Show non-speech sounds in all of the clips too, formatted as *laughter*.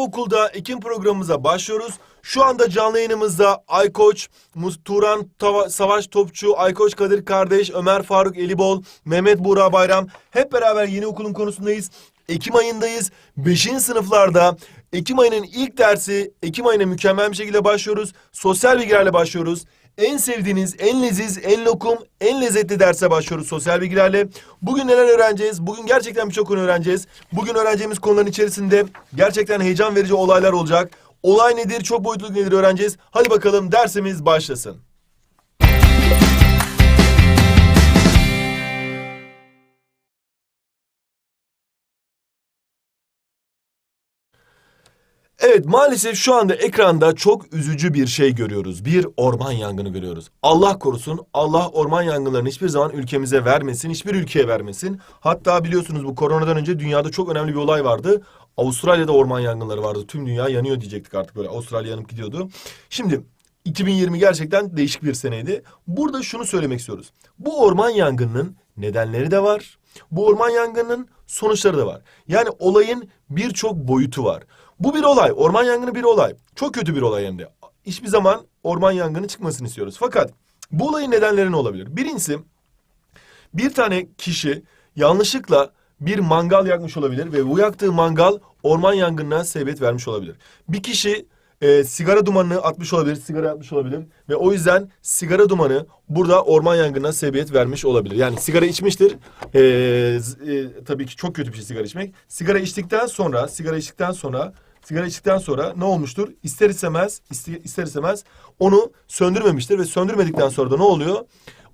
Okul'da Ekim programımıza başlıyoruz. Şu anda canlı yayınımızda Aykoç, Turan Tava- Savaş Topçu, Aykoç Kadir Kardeş, Ömer Faruk Elibol, Mehmet Buğra Bayram hep beraber yeni okulun konusundayız. Ekim ayındayız. 5. sınıflarda Ekim ayının ilk dersi Ekim ayına mükemmel bir şekilde başlıyoruz. Sosyal bilgilerle başlıyoruz. En sevdiğiniz, en leziz, en lokum, en lezzetli derse başlıyoruz sosyal bilgilerle. Bugün neler öğreneceğiz? Bugün gerçekten birçok konu öğreneceğiz. Bugün öğreneceğimiz konuların içerisinde gerçekten heyecan verici olaylar olacak. Olay nedir, çok boyutluluk nedir öğreneceğiz. Hadi bakalım dersimiz başlasın. Evet maalesef şu anda ekranda çok üzücü bir şey görüyoruz. Bir orman yangını görüyoruz. Allah korusun Allah orman yangınlarını hiçbir zaman ülkemize vermesin, hiçbir ülkeye vermesin. Hatta biliyorsunuz bu koronadan önce dünyada çok önemli bir olay vardı. Avustralya'da orman yangınları vardı. Tüm dünya yanıyor diyecektik artık böyle Avustralya yanıp gidiyordu. Şimdi 2020 gerçekten değişik bir seneydi. Burada şunu söylemek istiyoruz. Bu orman yangınının nedenleri de var. Bu orman yangınının sonuçları da var. Yani olayın birçok boyutu var. Bu bir olay. Orman yangını bir olay. Çok kötü bir olay hem de. Hiçbir zaman orman yangını çıkmasını istiyoruz. Fakat bu olayın nedenleri ne olabilir? Birincisi bir tane kişi yanlışlıkla bir mangal yakmış olabilir ve bu yaktığı mangal orman yangınına sebebiyet vermiş olabilir. Bir kişi e, sigara dumanını atmış olabilir, sigara atmış olabilir ve o yüzden sigara dumanı burada orman yangınına sebebiyet vermiş olabilir. Yani sigara içmiştir. E, e, tabii ki çok kötü bir şey sigara içmek. Sigara içtikten sonra, sigara içtikten sonra Sigara içtikten sonra ne olmuştur? İster istemez, iste- ister istemez onu söndürmemiştir ve söndürmedikten sonra da ne oluyor?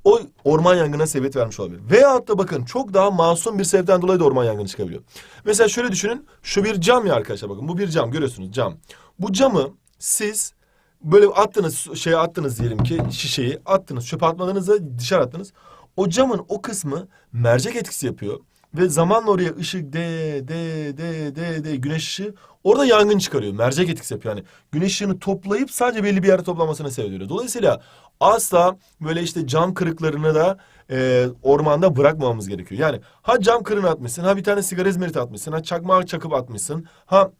O orman yangına sebebiyet vermiş olabilir. Veyahut da bakın çok daha masum bir sebepten dolayı da orman yangını çıkabiliyor. Mesela şöyle düşünün. Şu bir cam ya arkadaşlar bakın. Bu bir cam görüyorsunuz cam. Bu camı siz böyle attınız şeye attınız diyelim ki şişeyi attınız çöpe atmadığınızda dışarı attınız. O camın o kısmı mercek etkisi yapıyor. Ve zamanla oraya ışık de de de de de güneş ışığı orada yangın çıkarıyor. Mercek etkisi yapıyor. Yani güneş ışığını toplayıp sadece belli bir yerde toplamasına sebep oluyor. Dolayısıyla asla böyle işte cam kırıklarını da e, ormanda bırakmamamız gerekiyor. Yani ha cam kırığını atmışsın, ha bir tane sigara izmariti atmışsın, ha çakmağı çakıp atmışsın, ha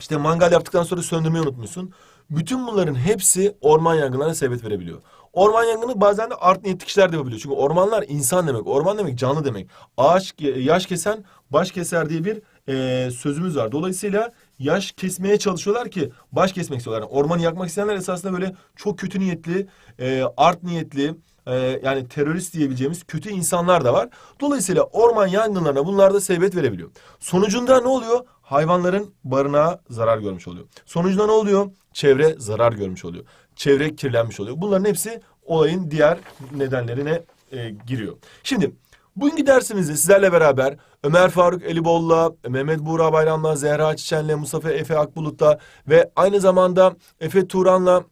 işte mangal yaptıktan sonra söndürmeyi unutmuşsun. Bütün bunların hepsi orman yangınlarına sebebiyet verebiliyor. Orman yangını bazen de art niyetli kişiler de yapabiliyor. Çünkü ormanlar insan demek. Orman demek canlı demek. Ağaç yaş kesen baş keser diye bir e, sözümüz var. Dolayısıyla yaş kesmeye çalışıyorlar ki baş kesmek istiyorlar. Yani ormanı yakmak isteyenler esasında böyle çok kötü niyetli, e, art niyetli, e, yani terörist diyebileceğimiz kötü insanlar da var. Dolayısıyla orman yangınlarına bunlar da sebebiyet verebiliyor. Sonucunda ne oluyor? Hayvanların barınağı zarar görmüş oluyor. Sonucunda ne oluyor? Çevre zarar görmüş oluyor. Çevre kirlenmiş oluyor. Bunların hepsi olayın diğer nedenlerine e, giriyor. Şimdi bugünkü dersimizde sizlerle beraber Ömer Faruk Elibol'la, Mehmet Buğra Bayram'la, Zehra Çiçen'le, Mustafa Efe Akbulut'la ve aynı zamanda Efe Turan'la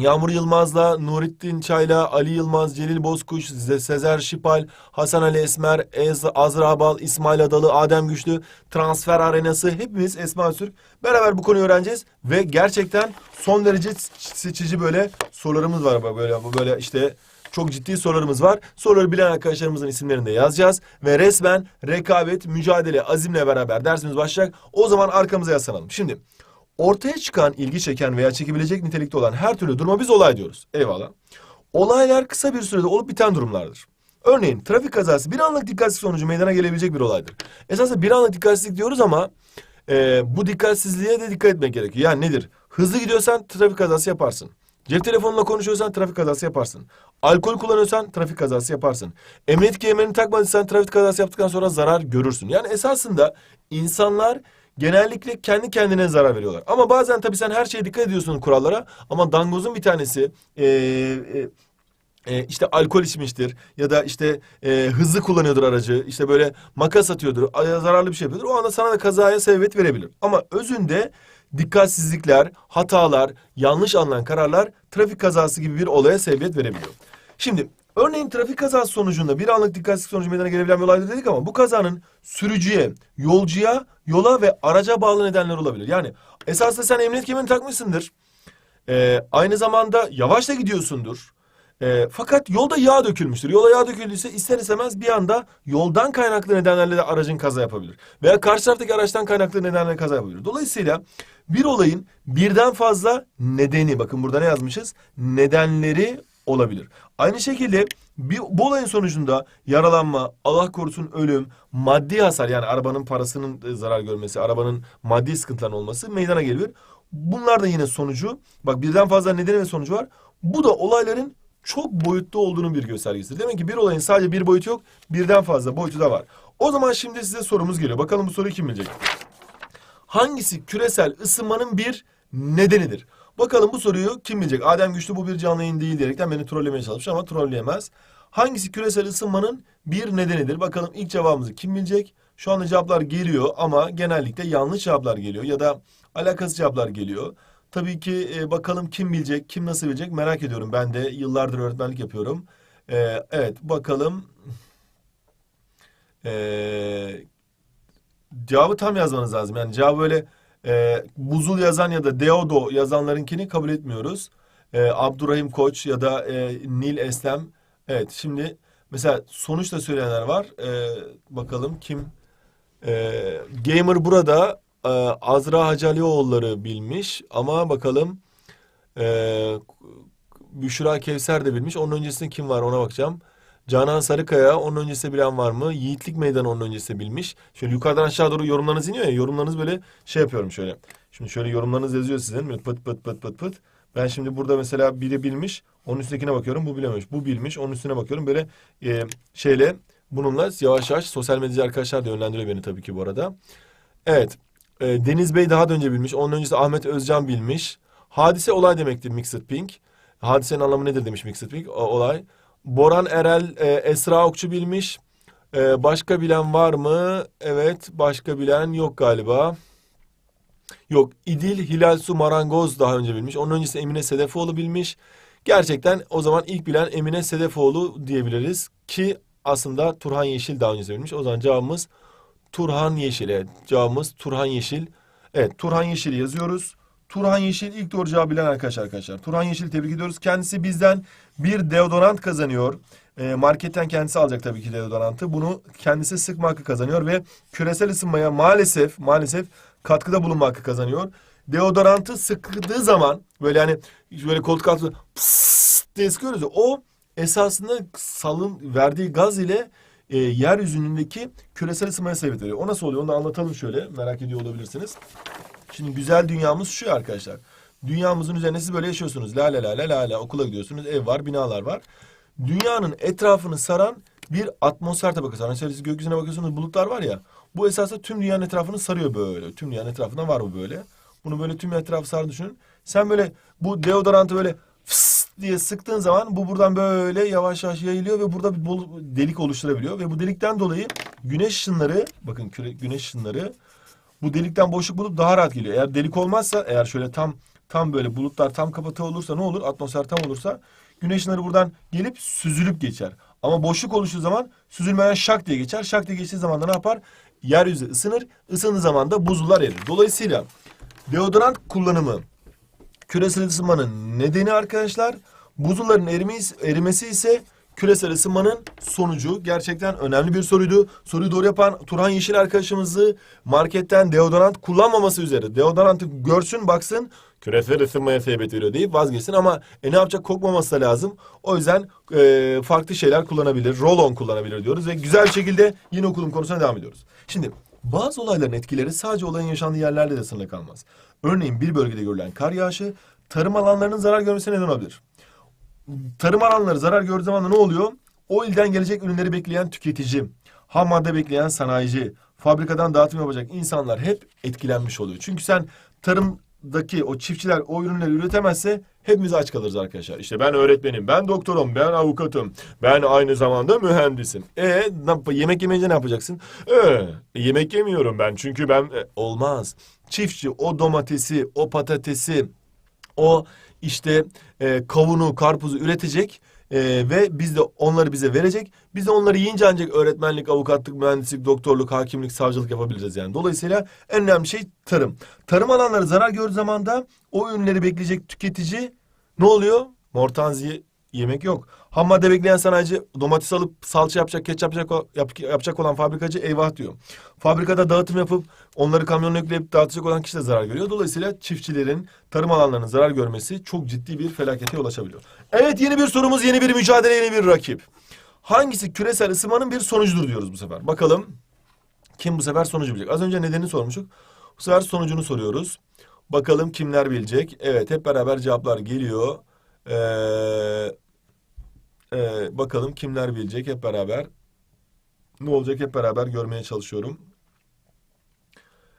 Yağmur Yılmaz'la, Nurettin Çay'la, Ali Yılmaz, Celil Bozkuş, Se- Sezer Şipal, Hasan Ali Esmer, Ez, Azra Bal, İsmail Adalı, Adem Güçlü, Transfer Arenası hepimiz Esma Türk beraber bu konuyu öğreneceğiz ve gerçekten son derece seçici böyle sorularımız var böyle böyle işte çok ciddi sorularımız var. Soruları bilen arkadaşlarımızın isimlerini de yazacağız ve resmen rekabet, mücadele, azimle beraber dersimiz başlayacak. O zaman arkamıza yaslanalım. Şimdi Ortaya çıkan, ilgi çeken veya çekebilecek nitelikte olan her türlü duruma biz olay diyoruz. Eyvallah. Olaylar kısa bir sürede olup biten durumlardır. Örneğin trafik kazası bir anlık dikkatsizlik sonucu meydana gelebilecek bir olaydır. Esasında bir anlık dikkatsizlik diyoruz ama e, bu dikkatsizliğe de dikkat etmek gerekiyor. Yani nedir? Hızlı gidiyorsan trafik kazası yaparsın. Cep telefonla konuşuyorsan trafik kazası yaparsın. Alkol kullanıyorsan trafik kazası yaparsın. Emniyet kemerini takmadıysan trafik kazası yaptıktan sonra zarar görürsün. Yani esasında insanlar genellikle kendi kendine zarar veriyorlar. Ama bazen tabii sen her şeye dikkat ediyorsun kurallara. Ama dangozun bir tanesi e, e, e, işte alkol içmiştir ya da işte e, hızlı kullanıyordur aracı işte böyle makas atıyordur zararlı bir şey yapıyordur o anda sana da kazaya sebebiyet verebilir ama özünde dikkatsizlikler hatalar yanlış alınan kararlar trafik kazası gibi bir olaya sebebiyet verebiliyor. Şimdi örneğin trafik kazası sonucunda bir anlık dikkatsizlik sonucu meydana gelebilen bir olaydır dedik ama bu kazanın sürücüye, yolcuya, yola ve araca bağlı nedenler olabilir. Yani esasında sen emniyet kemerini takmışsındır. Ee, aynı zamanda yavaş da gidiyorsundur. Ee, fakat yolda yağ dökülmüştür. Yola yağ döküldüyse ister istemez bir anda yoldan kaynaklı nedenlerle de aracın kaza yapabilir. Veya karşı taraftaki araçtan kaynaklı nedenlerle kaza yapabilir. Dolayısıyla Bir olayın birden fazla nedeni, bakın burada ne yazmışız? Nedenleri olabilir. Aynı şekilde bir, bu olayın sonucunda yaralanma, Allah korusun ölüm, maddi hasar yani arabanın parasının e, zarar görmesi, arabanın maddi sıkıntıların olması meydana gelebilir. Bunlar da yine sonucu, bak birden fazla nedeni ve sonucu var. Bu da olayların çok boyutlu olduğunun bir göstergesidir. Demek ki bir olayın sadece bir boyutu yok, birden fazla boyutu da var. O zaman şimdi size sorumuz geliyor. Bakalım bu soruyu kim bilecek? Hangisi küresel ısınmanın bir nedenidir? Bakalım bu soruyu kim bilecek? Adem Güçlü bu bir canlı yayın değil diyerekten beni trollemeye çalışmış ama trolleyemez. Hangisi küresel ısınmanın bir nedenidir? Bakalım ilk cevabımızı kim bilecek? Şu anda cevaplar geliyor ama genellikle yanlış cevaplar geliyor ya da alakasız cevaplar geliyor. Tabii ki e, bakalım kim bilecek, kim nasıl bilecek merak ediyorum. Ben de yıllardır öğretmenlik yapıyorum. E, evet bakalım. E, cevabı tam yazmanız lazım. Yani cevabı böyle e, Buzul yazan ya da Deodo yazanlarınkini kabul etmiyoruz. E, Abdurrahim Koç ya da e, Nil Eslem. Evet şimdi mesela sonuçta söyleyenler var. E, bakalım kim? E, Gamer burada e, Azra Hacalioğulları bilmiş ama bakalım e, Büşra Kevser de bilmiş. Onun öncesinde kim var ona bakacağım. Canan Sarıkaya onun öncesinde bilen var mı? Yiğitlik Meydanı onun öncesinde bilmiş. Şöyle yukarıdan aşağı doğru yorumlarınız iniyor ya. Yorumlarınız böyle şey yapıyorum şöyle. Şimdi şöyle yorumlarınız yazıyor sizin. Böyle pıt pıt pıt pıt pıt. Ben şimdi burada mesela biri bilmiş. Onun üstündekine bakıyorum. Bu bilememiş. Bu bilmiş. Onun üstüne bakıyorum. Böyle e, şeyle bununla yavaş yavaş sosyal medyacı arkadaşlar da yönlendiriyor beni tabii ki bu arada. Evet. e, Deniz Bey daha da önce bilmiş. Onun öncesi Ahmet Özcan bilmiş. Hadise olay demektir Mixed Pink. Hadisenin anlamı nedir demiş Mixed Pink. O, olay. Boran Erel, e, Esra Okçu bilmiş. E, başka bilen var mı? Evet, başka bilen yok galiba. Yok, İdil Hilal Su Marangoz daha önce bilmiş. Onun öncesi Emine Sedefoğlu bilmiş. Gerçekten o zaman ilk bilen Emine Sedefoğlu diyebiliriz ki aslında Turhan Yeşil daha önce bilmiş. O zaman cevabımız Turhan Yeşil. Evet, cevabımız Turhan Yeşil. Evet, Turhan Yeşil yazıyoruz. Turhan Yeşil ilk doğru cevabı bilen arkadaş arkadaşlar. Turhan Yeşil tebrik ediyoruz. Kendisi bizden bir deodorant kazanıyor. E, marketten kendisi alacak tabii ki deodorantı. Bunu kendisi sıkma hakkı kazanıyor ve küresel ısınmaya maalesef maalesef katkıda bulunma hakkı kazanıyor. Deodorantı sıktığı zaman böyle hani böyle koltuk altı pıs diye sıkıyoruz ya, o esasında salın verdiği gaz ile e, yeryüzündeki küresel ısınmaya sebep veriyor. O nasıl oluyor? Onu da anlatalım şöyle. Merak ediyor olabilirsiniz. Şimdi güzel dünyamız şu arkadaşlar. Dünyamızın üzerine siz böyle yaşıyorsunuz. La la la la la la okula gidiyorsunuz. Ev var, binalar var. Dünyanın etrafını saran bir atmosfer tabakası. Hani siz gökyüzüne bakıyorsunuz bulutlar var ya. Bu esasında tüm dünyanın etrafını sarıyor böyle. Tüm dünyanın etrafında var bu böyle. Bunu böyle tüm etrafı sar düşünün. Sen böyle bu deodorantı böyle fıs diye sıktığın zaman bu buradan böyle yavaş yavaş yayılıyor ve burada bir bol- delik oluşturabiliyor. Ve bu delikten dolayı güneş ışınları bakın güneş ışınları bu delikten boşluk bulup daha rahat geliyor. Eğer delik olmazsa eğer şöyle tam tam böyle bulutlar tam kapatı olursa ne olur? Atmosfer tam olursa güneş ışınları buradan gelip süzülüp geçer. Ama boşluk oluştuğu zaman süzülmeden şak diye geçer. Şak diye geçtiği zaman da ne yapar? Yeryüzü ısınır. Isındığı zaman da buzullar erir. Dolayısıyla deodorant kullanımı küresel ısınmanın nedeni arkadaşlar. Buzulların erimesi, ise küresel ısınmanın sonucu. Gerçekten önemli bir soruydu. Soruyu doğru yapan Turhan Yeşil arkadaşımızı marketten deodorant kullanmaması üzere. Deodorantı görsün baksın küresel ısınmaya sebebiyet veriyor deyip vazgeçsin ama e, ne yapacak kokmaması da lazım. O yüzden e, farklı şeyler kullanabilir. Roll-on kullanabilir diyoruz ve güzel şekilde yine okulun konusuna devam ediyoruz. Şimdi bazı olayların etkileri sadece olayın yaşandığı yerlerde de sınırlı kalmaz. Örneğin bir bölgede görülen kar yağışı tarım alanlarının zarar görmesine neden olabilir tarım alanları zarar gördüğü zaman da ne oluyor? O ilden gelecek ürünleri bekleyen tüketici, ham madde bekleyen sanayici, fabrikadan dağıtım yapacak insanlar hep etkilenmiş oluyor. Çünkü sen tarımdaki o çiftçiler o ürünleri üretemezse hepimiz aç kalırız arkadaşlar. İşte ben öğretmenim, ben doktorum, ben avukatım, ben aynı zamanda mühendisim. E yemek yemeyince ne yapacaksın? E, yemek yemiyorum ben çünkü ben E, olmaz. Çiftçi o domatesi, o patatesi, o işte e, kavunu, karpuzu üretecek e, ve biz de onları bize verecek. Biz de onları yiyince ancak öğretmenlik, avukatlık, mühendislik, doktorluk, hakimlik, savcılık yapabileceğiz yani. Dolayısıyla en önemli şey tarım. Tarım alanları zarar gördüğü zaman da o ürünleri bekleyecek tüketici ne oluyor? Mortanzi'yi yemek yok. Ham madde bekleyen sanayici domates alıp salça yapacak, ketçap yapacak, yap- yapacak olan fabrikacı eyvah diyor. Fabrikada dağıtım yapıp onları kamyonla yükleyip dağıtacak olan kişi de zarar görüyor. Dolayısıyla çiftçilerin tarım alanlarının zarar görmesi çok ciddi bir felakete yol açabiliyor. Evet yeni bir sorumuz, yeni bir mücadele, yeni bir rakip. Hangisi küresel ısınmanın bir sonucudur diyoruz bu sefer. Bakalım kim bu sefer sonucu bilecek? Az önce nedenini sormuştuk. Bu sefer sonucunu soruyoruz. Bakalım kimler bilecek? Evet hep beraber cevaplar geliyor. Ee, e, bakalım kimler bilecek hep beraber. Ne olacak hep beraber görmeye çalışıyorum.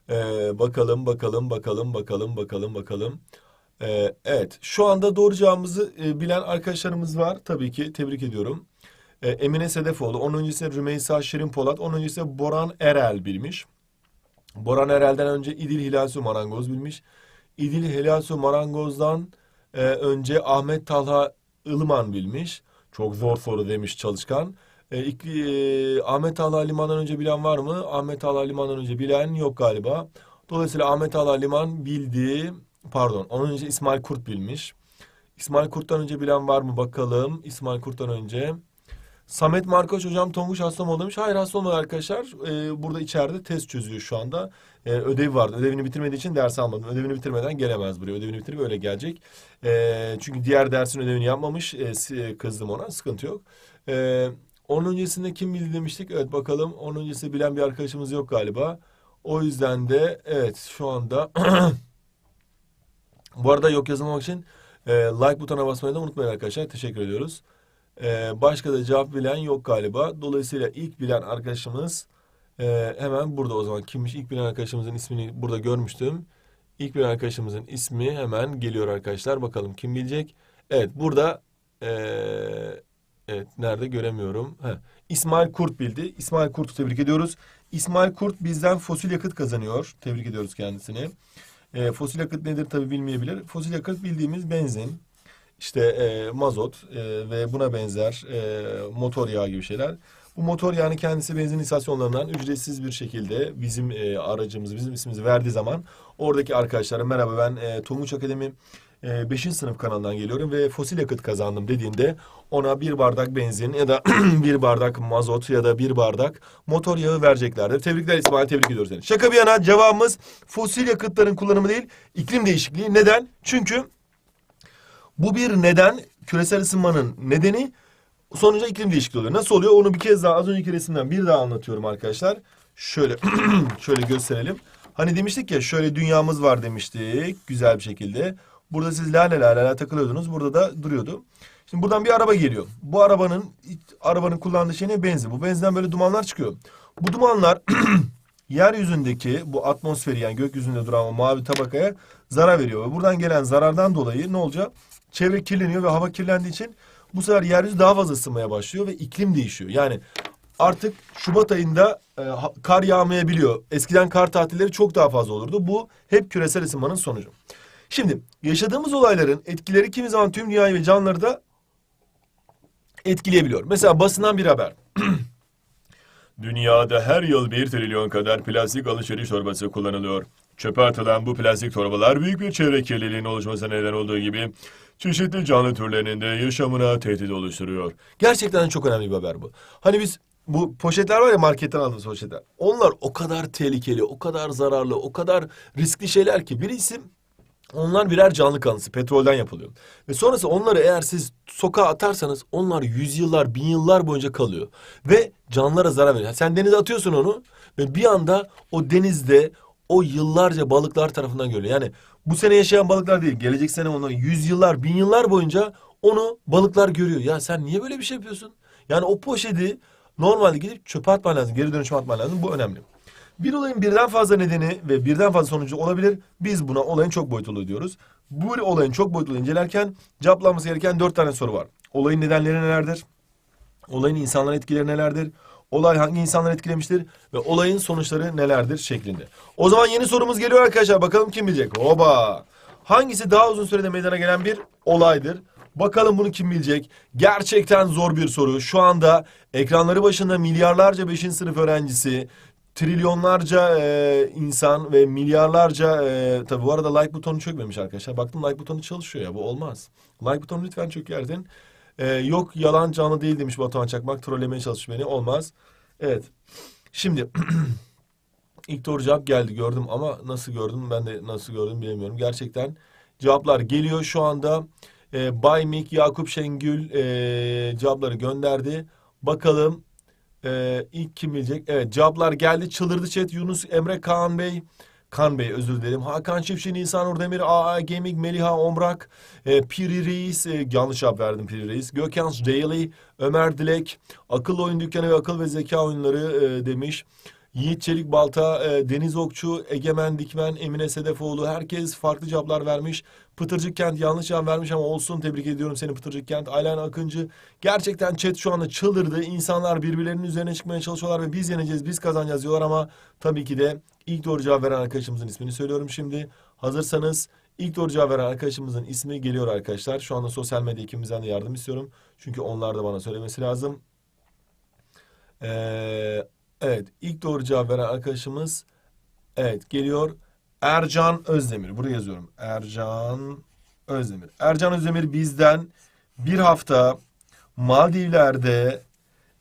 Ee, bakalım bakalım bakalım bakalım bakalım bakalım. Ee, evet şu anda doğru cevabımızı e, bilen arkadaşlarımız var. Tabii ki tebrik ediyorum. Ee, Emine Sedefoğlu, onun öncesinde Rümeysa Şirin Polat, onun öncesinde Boran Erel bilmiş. Boran Erel'den önce İdil Hilalsu Marangoz bilmiş. İdil Hilalsu Marangoz'dan e, önce Ahmet Talha Ilıman bilmiş. Çok zor soru demiş çalışkan. E, e, Ahmet Talha Liman'dan önce bilen var mı? Ahmet Talha Liman'dan önce bilen yok galiba. Dolayısıyla Ahmet Talha Liman bildi. Pardon, onun önce İsmail Kurt bilmiş. İsmail Kurt'tan önce bilen var mı bakalım. İsmail Kurt'tan önce. Samet Markoç hocam Tonguç hasta mı demiş. Hayır hasta olmadı arkadaşlar. Ee, burada içeride test çözüyor şu anda. Ee, ödevi vardı. Ödevini bitirmediği için ders almadım. Ödevini bitirmeden gelemez buraya. Ödevini bitirip öyle gelecek. Ee, çünkü diğer dersin ödevini yapmamış. Ee, si- kızdım ona. Sıkıntı yok. Ee, onun öncesinde kim bildi demiştik. Evet bakalım. Onun öncesinde bilen bir arkadaşımız yok galiba. O yüzden de evet şu anda *clears throat* bu arada yok yazılmamak için e, like butonuna basmayı da unutmayın arkadaşlar. Teşekkür ediyoruz. Ee, başka da cevap bilen yok galiba. Dolayısıyla ilk bilen arkadaşımız e, hemen burada o zaman. Kimmiş? İlk bilen arkadaşımızın ismini burada görmüştüm. İlk bilen arkadaşımızın ismi hemen geliyor arkadaşlar. Bakalım kim bilecek? Evet burada e, evet nerede göremiyorum. Heh, İsmail Kurt bildi. İsmail Kurt'u tebrik ediyoruz. İsmail Kurt bizden fosil yakıt kazanıyor. Tebrik ediyoruz kendisini. E, fosil yakıt nedir tabii bilmeyebilir. Fosil yakıt bildiğimiz benzin, işte e, mazot e, ve buna benzer e, motor yağı gibi şeyler. Bu motor yağını kendisi benzin istasyonlarından ücretsiz bir şekilde bizim e, aracımız, bizim ismimizi verdiği zaman oradaki arkadaşlara merhaba ben e, Tonguç Akademi 5. sınıf kanalından geliyorum ve fosil yakıt kazandım dediğinde ona bir bardak benzin ya da *clears throat* bir bardak mazot ya da bir bardak motor yağı vereceklerdir. Tebrikler İsmail, tebrik ediyoruz seni. Şaka bir yana cevabımız fosil yakıtların kullanımı değil, iklim değişikliği. Neden? Çünkü bu bir neden, küresel ısınmanın nedeni sonuca iklim değişikliği oluyor. Nasıl oluyor? Onu bir kez daha az önceki resimden bir daha anlatıyorum arkadaşlar. Şöyle *clears throat* şöyle gösterelim. Hani demiştik ya şöyle dünyamız var demiştik güzel bir şekilde. Burada siz la la la la takılıyordunuz. Burada da duruyordu. Şimdi buradan bir araba geliyor. Bu arabanın arabanın kullandığı şey ne? Benzin. Bu benzinden böyle dumanlar çıkıyor. Bu dumanlar *clears throat* yeryüzündeki bu atmosferi yani gökyüzünde duran o mavi tabakaya zarar veriyor. Ve buradan gelen zarardan dolayı ne olacak? Çevre kirleniyor ve hava kirlendiği için bu sefer yeryüzü daha fazla ısınmaya başlıyor ve iklim değişiyor. Yani artık Şubat ayında e, kar yağmayabiliyor. Eskiden kar tatilleri çok daha fazla olurdu. Bu hep küresel ısınmanın sonucu. Şimdi yaşadığımız olayların etkileri kimi zaman tüm dünyayı ve canlıları da etkileyebiliyor. Mesela basından bir haber. *clears throat* Dünyada her yıl bir trilyon kadar plastik alışveriş torbası kullanılıyor. Çöpe atılan bu plastik torbalar büyük bir çevre kirliliğinin oluşmasına neden olduğu gibi çeşitli canlı türlerinin de yaşamına tehdit oluşturuyor. Gerçekten çok önemli bir haber bu. Hani biz bu poşetler var ya marketten aldığımız poşetler. Onlar o kadar tehlikeli, o kadar zararlı, o kadar riskli şeyler ki birisi onlar birer canlı kanısı. Petrolden yapılıyor. Ve sonrası onları eğer siz sokağa atarsanız onlar yüzyıllar, bin yıllar boyunca kalıyor. Ve canlılara zarar veriyor. Sen denize atıyorsun onu ve bir anda o denizde o yıllarca balıklar tarafından görülüyor. Yani bu sene yaşayan balıklar değil. Gelecek sene onları yüzyıllar, bin yıllar boyunca onu balıklar görüyor. Ya sen niye böyle bir şey yapıyorsun? Yani o poşeti normalde gidip çöpe atman lazım. Geri dönüşüme atman lazım. Bu önemli. Bir olayın birden fazla nedeni ve birden fazla sonucu olabilir. Biz buna olayın çok boyutlu diyoruz. Bu olayın çok boyutlu incelerken cevaplanması gereken dört tane soru var. Olayın nedenleri nelerdir? Olayın insanlara etkileri nelerdir? Olay hangi insanları etkilemiştir? Ve olayın sonuçları nelerdir şeklinde. O zaman yeni sorumuz geliyor arkadaşlar. Bakalım kim bilecek? Hoba! Hangisi daha uzun sürede meydana gelen bir olaydır? Bakalım bunu kim bilecek? Gerçekten zor bir soru. Şu anda ekranları başında milyarlarca 5. sınıf öğrencisi, trilyonlarca e, insan ve milyarlarca e, tabi bu arada like butonu çökmemiş arkadaşlar. Baktım like butonu çalışıyor ya bu olmaz. Like butonu lütfen çökertin. Ee, yok yalan canlı değil demiş Batuhan Çakmak. Trollemeye çalışmış beni. Olmaz. Evet. Şimdi *clears throat* ilk doğru cevap geldi gördüm ama nasıl gördüm ben de nasıl gördüm bilemiyorum. Gerçekten cevaplar geliyor şu anda. Ee, Baymik, Yakup Şengül ee, cevapları gönderdi. Bakalım ee, ilk kim bilecek? Evet cevaplar geldi. Çıldırdı chat. Yunus Emre Kaan Bey. Kan Bey özür dilerim. Hakan Çiftçi, Nisan Urdemir, AA Gaming, Meliha Omrak, e, Piri Reis, e, yanlış cevap verdim Piri Reis. Gökhan Daily, Ömer Dilek, Akıl Oyun Dükkanı ve Akıl ve Zeka Oyunları e, demiş. Yiğit Çelik Balta, e, Deniz Okçu, Egemen Dikmen, Emine Sedefoğlu herkes farklı cevaplar vermiş. Pıtırcık Kent yanlış cevap vermiş ama olsun tebrik ediyorum seni Pıtırcık Kent. Aylan Akıncı gerçekten chat şu anda çıldırdı. İnsanlar birbirlerinin üzerine çıkmaya çalışıyorlar ve biz yeneceğiz, biz kazanacağız diyorlar ama tabii ki de ilk doğru cevap veren arkadaşımızın ismini söylüyorum şimdi. Hazırsanız ilk doğru cevap veren arkadaşımızın ismi geliyor arkadaşlar. Şu anda sosyal medya ekibimizden de yardım istiyorum. Çünkü onlar da bana söylemesi lazım. Ee, evet ilk doğru cevap veren arkadaşımız evet geliyor. Ercan Özdemir. Buraya yazıyorum. Ercan Özdemir. Ercan Özdemir bizden bir hafta Maldivler'de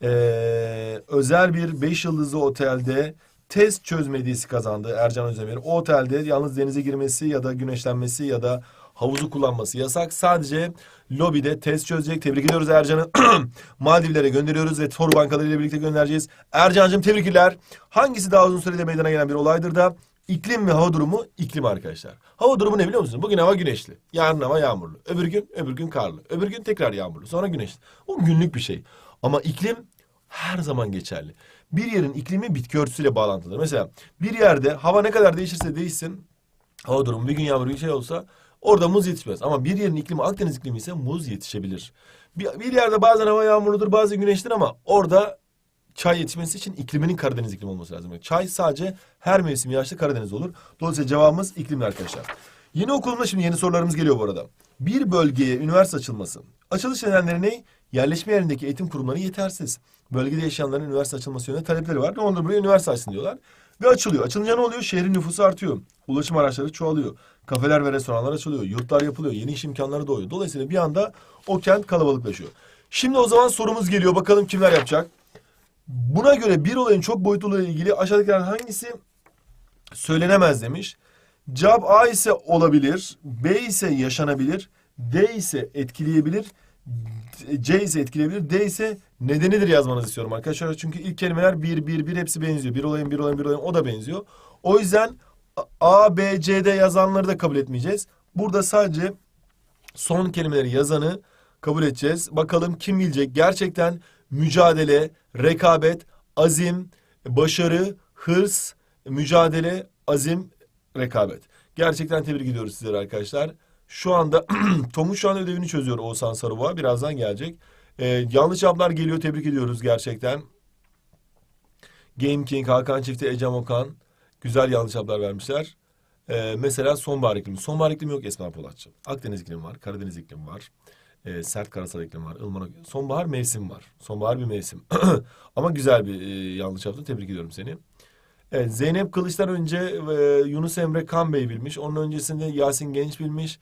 eee, özel bir 5 yıldızlı otelde test çözme hediyesi kazandı Ercan Özdemir. O otelde yalnız denize girmesi ya da güneşlenmesi ya da havuzu kullanması yasak. Sadece lobide test çözecek. Tebrik ediyoruz Ercan'ı. *clears throat* Maldivlere gönderiyoruz ve soru bankalarıyla birlikte göndereceğiz. Ercan'cığım tebrikler. Hangisi daha uzun sürede meydana gelen bir olaydır da iklim ve hava durumu iklim arkadaşlar. Hava durumu ne biliyor musunuz? Bugün hava güneşli. Yarın hava yağmurlu. Öbür gün öbür gün karlı. Öbür gün tekrar yağmurlu. Sonra güneşli. O günlük bir şey. Ama iklim her zaman geçerli. Bir yerin iklimi bitki örtüsüyle bağlantılıdır. Mesela bir yerde hava ne kadar değişirse değişsin hava durumu bir gün yağmur bir şey olsa orada muz yetişmez. Ama bir yerin iklimi Akdeniz iklimi ise muz yetişebilir. Bir, bir yerde bazen hava yağmurludur bazen güneşlidir ama orada çay yetişmesi için ikliminin Karadeniz iklimi olması lazım. Çay sadece her mevsim yağışlı Karadeniz olur. Dolayısıyla cevabımız iklimli arkadaşlar. Yeni okulumda şimdi yeni sorularımız geliyor bu arada. Bir bölgeye üniversite açılması. Açılış nedenleri ne? Yerleşme yerindeki eğitim kurumları yetersiz. Bölgede yaşayanların üniversite açılması yönünde talepleri var. Ne buraya üniversite açsın diyorlar. Ve açılıyor. Açılınca ne oluyor? Şehrin nüfusu artıyor. Ulaşım araçları çoğalıyor. Kafeler ve restoranlar açılıyor. Yurtlar yapılıyor. Yeni iş imkanları doğuyor. Dolayısıyla bir anda o kent kalabalıklaşıyor. Şimdi o zaman sorumuz geliyor. Bakalım kimler yapacak? Buna göre bir olayın çok boyutlu ile ilgili aşağıdakilerden hangisi söylenemez demiş. Cevap A ise olabilir, B ise yaşanabilir, D ise etkileyebilir, C ise etkileyebilir, D ise nedenidir yazmanızı istiyorum arkadaşlar. Çünkü ilk kelimeler bir, bir, bir hepsi benziyor. Bir olayın, bir olayın, bir olayın o da benziyor. O yüzden A, B, C'de yazanları da kabul etmeyeceğiz. Burada sadece son kelimeleri yazanı kabul edeceğiz. Bakalım kim bilecek? Gerçekten mücadele, rekabet, azim, başarı, hırs, mücadele, azim, rekabet. Gerçekten tebrik ediyoruz sizleri arkadaşlar. Şu anda *clears throat* Tonguç şu an ödevini çözüyor Oğuzhan Sarıboğa. Birazdan gelecek. Ee, yanlış cevaplar geliyor. Tebrik ediyoruz gerçekten. Game King, Hakan Çifti, Ecem Okan. Güzel yanlış cevaplar vermişler. Ee, mesela sonbahar iklimi. Sonbahar iklimi yok Esma Polatçı. Akdeniz iklimi var, Karadeniz iklimi var. Ee, sert karasal iklim var. ılıman. Sonbahar mevsim var. Sonbahar bir mevsim. *clears throat* Ama güzel bir e, yanlış yaptın. Tebrik ediyorum seni. Evet, Zeynep Kılıç'tan önce e, Yunus Emre Kan Bey bilmiş. Onun öncesinde Yasin Genç bilmiş.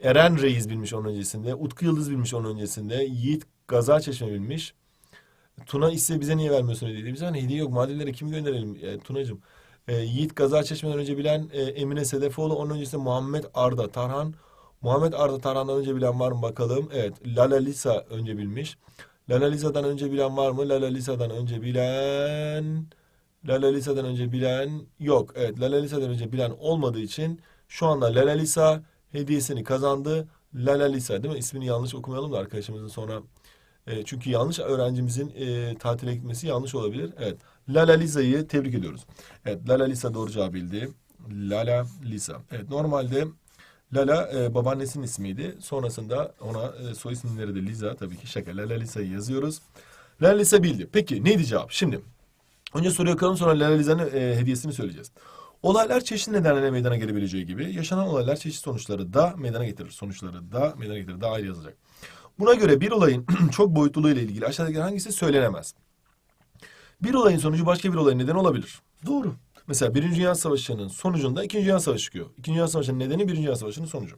Eren Reis bilmiş onun öncesinde. Utku Yıldız bilmiş onun öncesinde. Yiğit Gaza Çeşme bilmiş. Tuna ise bize niye vermiyorsun hediye? Bize hani hediye yok. Maldivlere kim gönderelim e, Tunacığım? E, Yiğit Gaza Çeşme'den önce bilen e, Emine Sedefoğlu. Onun öncesinde Muhammed Arda Tarhan. Muhammed Arda Tarhan'dan önce bilen var mı bakalım. Evet. Lala Lisa önce bilmiş. Lala Lisa'dan önce bilen var mı? Lala Lisa'dan önce bilen... Lala Lisa'dan önce bilen yok. Evet Lala Lisa'dan önce bilen olmadığı için şu anda Lala Lisa hediyesini kazandı. Lala Lisa değil mi? İsmini yanlış okumayalım da arkadaşımızın sonra. E, çünkü yanlış öğrencimizin e, tatile gitmesi yanlış olabilir. Evet. Lala Lisa'yı tebrik ediyoruz. Evet Lala Lisa doğru cevabı bildi. Lala Lisa. Evet normalde Lala e, babaannesinin ismiydi. Sonrasında ona e, soy isimleri de Liza tabii ki şaka. Lala Lisa'yı yazıyoruz. Lala Lisa bildi. Peki neydi cevap? Şimdi önce soruyu okalım sonra Lala Lisa'nın e, hediyesini söyleyeceğiz. Olaylar çeşitli nedenlerle meydana gelebileceği gibi yaşanan olaylar çeşitli sonuçları da meydana getirir. Sonuçları da meydana getirir. Daha ayrı yazacak. Buna göre bir olayın *clears throat* çok boyutluluğu ile ilgili aşağıdaki hangisi söylenemez? Bir olayın sonucu başka bir olayın nedeni olabilir. Doğru. Mesela Birinci Dünya Savaşı'nın sonucunda İkinci Dünya Savaşı çıkıyor. İkinci Dünya Savaşı'nın nedeni Birinci Dünya Savaşı'nın sonucu.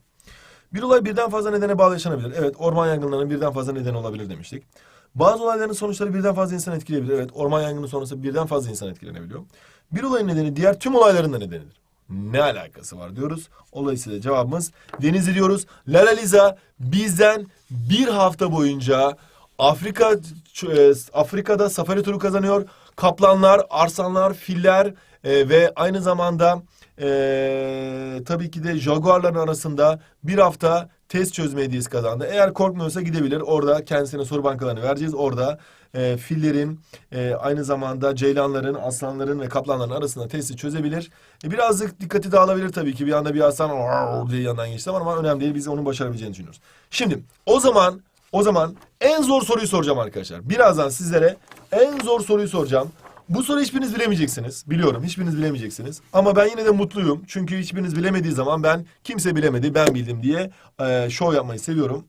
Bir olay birden fazla nedene bağlı yaşanabilir. Evet, orman yangınlarının birden fazla nedeni olabilir demiştik. Bazı olayların sonuçları birden fazla insan etkileyebilir. Evet, orman yangını sonrası birden fazla insan etkilenebiliyor. Bir olayın nedeni diğer tüm olayların da nedenidir. Ne alakası var diyoruz. Dolayısıyla cevabımız Denizli diyoruz. Lala Liza bizden bir hafta boyunca Afrika e, Afrika'da safari turu kazanıyor. Kaplanlar, arslanlar, filler e, ve aynı zamanda e, tabii ki de jaguarların arasında bir hafta test çözme hediyesi kazandı. Eğer korkmuyorsa gidebilir. Orada kendisine soru bankalarını vereceğiz. Orada e, fillerin, e, aynı zamanda ceylanların, aslanların ve kaplanların arasında testi çözebilir. E, birazcık dikkati dağılabilir tabii ki. Bir anda bir aslan diye yandan geçti ama önemli değil. Biz onun başarabileceğini düşünüyoruz. Şimdi o zaman o zaman en zor soruyu soracağım arkadaşlar. Birazdan sizlere en zor soruyu soracağım. Bu soruyu hiçbiriniz bilemeyeceksiniz. Biliyorum hiçbiriniz bilemeyeceksiniz. Ama ben yine de mutluyum. Çünkü hiçbiriniz bilemediği zaman ben kimse bilemedi ben bildim diye e, şov yapmayı seviyorum.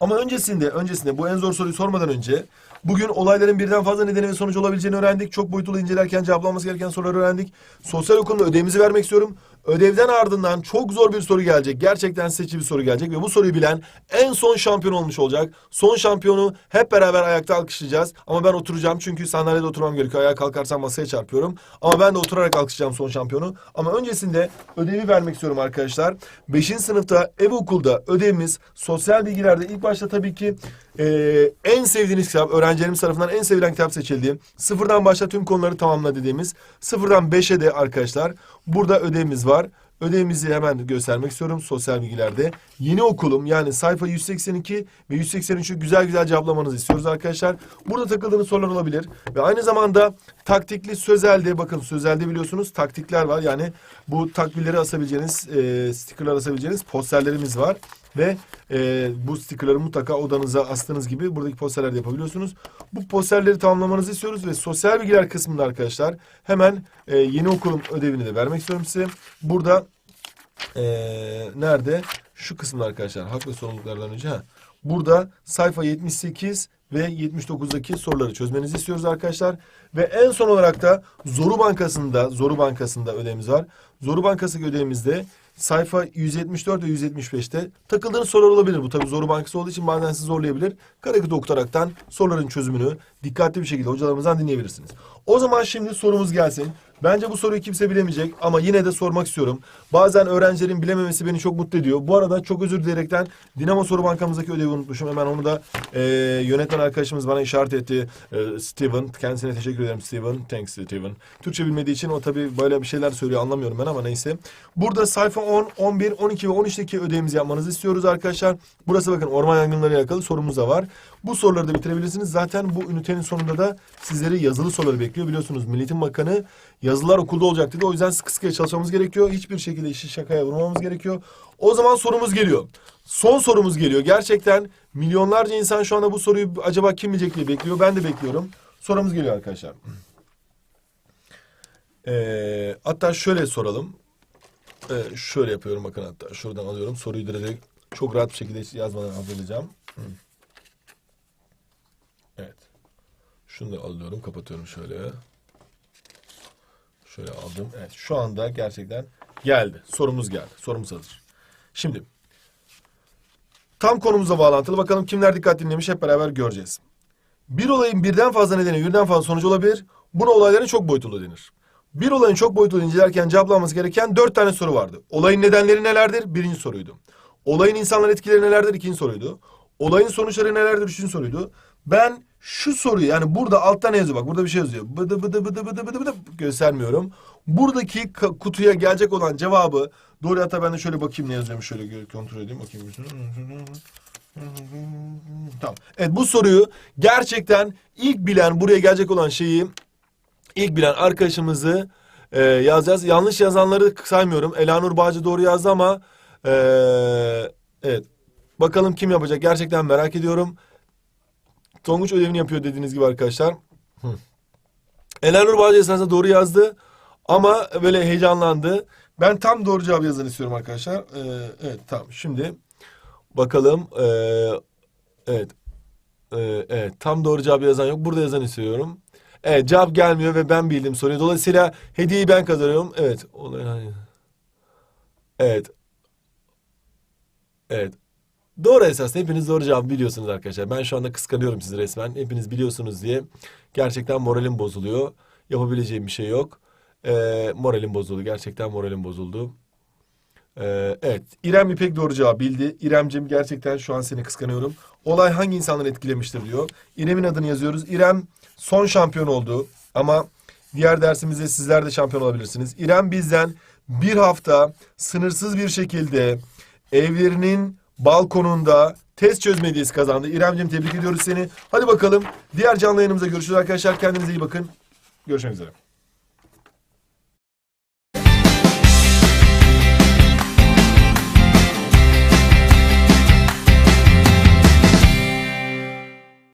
Ama öncesinde, öncesinde bu en zor soruyu sormadan önce bugün olayların birden fazla nedeni ve sonucu olabileceğini öğrendik. Çok boyutlu incelerken cevaplanması gereken soruları öğrendik. Sosyal okulunda ödevimizi vermek istiyorum. Ödevden ardından çok zor bir soru gelecek. Gerçekten seçici bir soru gelecek ve bu soruyu bilen en son şampiyon olmuş olacak. Son şampiyonu hep beraber ayakta alkışlayacağız. Ama ben oturacağım çünkü sandalyede oturmam gerekiyor. Ayağa kalkarsam masaya çarpıyorum. Ama ben de oturarak alkışlayacağım son şampiyonu. Ama öncesinde ödevi vermek istiyorum arkadaşlar. 5. sınıfta ev okulda ödevimiz sosyal bilgilerde ilk başta tabii ki eee, en sevdiğiniz kitap, öğrencilerimiz tarafından en sevilen kitap seçildi. Sıfırdan başla tüm konuları tamamla dediğimiz sıfırdan 5'e de arkadaşlar burada ödevimiz var. Ödevimizi hemen göstermek istiyorum sosyal bilgilerde. Yeni okulum yani sayfa 182 ve 183'ü güzel güzel cevaplamanızı istiyoruz arkadaşlar. Burada takıldığınız sorular olabilir. Ve aynı zamanda taktikli sözelde bakın sözelde biliyorsunuz taktikler var. Yani bu takbilleri asabileceğiniz, e, stickerlar asabileceğiniz posterlerimiz var. Ve e, bu stickerları mutlaka odanıza astığınız gibi buradaki posterlerde yapabiliyorsunuz. Bu posterleri tamamlamanızı istiyoruz ve sosyal bilgiler kısmında arkadaşlar hemen e, yeni okulum ödevini de vermek istiyorum size. Burada e, nerede? Şu kısımda arkadaşlar hak ve sorumluluklardan önce. Ha. Burada sayfa 78 ve 79'daki soruları çözmenizi istiyoruz arkadaşlar. Ve en son olarak da Zoru Bankası'nda, Zoru Bankası'nda ödevimiz var. Zoru Bankası ödevimizde sayfa 174 ve 175'te takıldığınız sorular olabilir. Bu tabii Zoru Bankası olduğu için bazen sizi zorlayabilir. Karakütü okutaraktan soruların çözümünü dikkatli bir şekilde hocalarımızdan dinleyebilirsiniz. O zaman şimdi sorumuz gelsin. Bence bu soruyu kimse bilemeyecek ama yine de sormak istiyorum. Bazen öğrencilerin bilememesi beni çok mutlu ediyor. Bu arada çok özür dileyerekten Dinamo Soru Bankamızdaki ödevi unutmuşum. Hemen onu da e, yönetmen arkadaşımız bana işaret etti. E, Steven. Kendisine teşekkür ederim Steven. Thanks Steven. Türkçe bilmediği için o tabii böyle bir şeyler söylüyor anlamıyorum ben ama neyse. Burada sayfa 10, 11, 12 ve 13'teki ödevimizi yapmanızı istiyoruz arkadaşlar. Burası bakın orman yangınları alakalı sorumuz da var. Bu soruları da bitirebilirsiniz. Zaten bu ünitenin sonunda da sizleri yazılı soruları bekliyor. Biliyorsunuz Milliyetin Bakanı yazılar okulda olacak dedi. O yüzden sıkı sıkıya çalışmamız gerekiyor. Hiçbir şekilde işi şakaya vurmamamız gerekiyor. O zaman sorumuz geliyor. Son sorumuz geliyor. Gerçekten milyonlarca insan şu anda bu soruyu acaba kim bilecek diye bekliyor. Ben de bekliyorum. Sorumuz geliyor arkadaşlar. Ee, hatta şöyle soralım. Ee, şöyle yapıyorum bakın hatta. Şuradan alıyorum. Soruyu direkt çok rahat bir şekilde yazmadan hazırlayacağım. Evet. Şunu da alıyorum. Kapatıyorum şöyle. Şöyle aldım. Evet. Şu anda gerçekten geldi. Sorumuz geldi. Sorumuz hazır. Şimdi tam konumuza bağlantılı. Bakalım kimler dikkat dinlemiş hep beraber göreceğiz. Bir olayın birden fazla nedeni, birden fazla sonucu olabilir. Buna olayların çok boyutlu denir. Bir olayın çok boyutlu incelerken cevaplanması gereken dört tane soru vardı. Olayın nedenleri nelerdir? Birinci soruydu. Olayın insanlar etkileri nelerdir? İkinci soruydu. Olayın sonuçları nelerdir? Üçüncü soruydu. Ben şu soruyu yani burada altta ne yazıyor? Bak burada bir şey yazıyor. Bıdı bıdı bıdı bıdı bıdı bıdı göstermiyorum. Buradaki kutuya gelecek olan cevabı doğru hatta ben de şöyle bakayım ne yazıyorum şöyle kontrol edeyim bakayım. Tamam. Evet bu soruyu gerçekten ilk bilen buraya gelecek olan şeyi ilk bilen arkadaşımızı e, yazacağız. Yanlış yazanları saymıyorum. Elanur Bağcı doğru yazdı ama e, evet. Bakalım kim yapacak? Gerçekten merak ediyorum. Tonguç ödevini yapıyor dediğiniz gibi arkadaşlar. Elanur Bağcı esasında doğru yazdı. Ama böyle heyecanlandı. Ben tam doğru cevabı yazın istiyorum arkadaşlar. Ee, evet tamam. Şimdi bakalım. Ee, evet. Ee, evet. Tam doğru cevabı yazan yok. Burada yazan istiyorum. Evet cevap gelmiyor ve ben bildim soruyu. Dolayısıyla hediyeyi ben kazanıyorum. Evet. Evet. Evet. Doğru esas. Hepiniz doğru cevabı biliyorsunuz arkadaşlar. Ben şu anda kıskanıyorum sizi resmen. Hepiniz biliyorsunuz diye. Gerçekten moralim bozuluyor. Yapabileceğim bir şey yok. Ee, moralim bozuldu. Gerçekten moralim bozuldu. Ee, evet. İrem İpek doğru cevabı bildi. İremcim gerçekten şu an seni kıskanıyorum. Olay hangi insanları etkilemiştir diyor. İrem'in adını yazıyoruz. İrem son şampiyon oldu. Ama diğer dersimizde sizler de şampiyon olabilirsiniz. İrem bizden bir hafta sınırsız bir şekilde evlerinin balkonunda test çözme kazandı. İremciğim tebrik ediyoruz seni. Hadi bakalım diğer canlı yayınımıza görüşürüz arkadaşlar. Kendinize iyi bakın. Görüşmek üzere.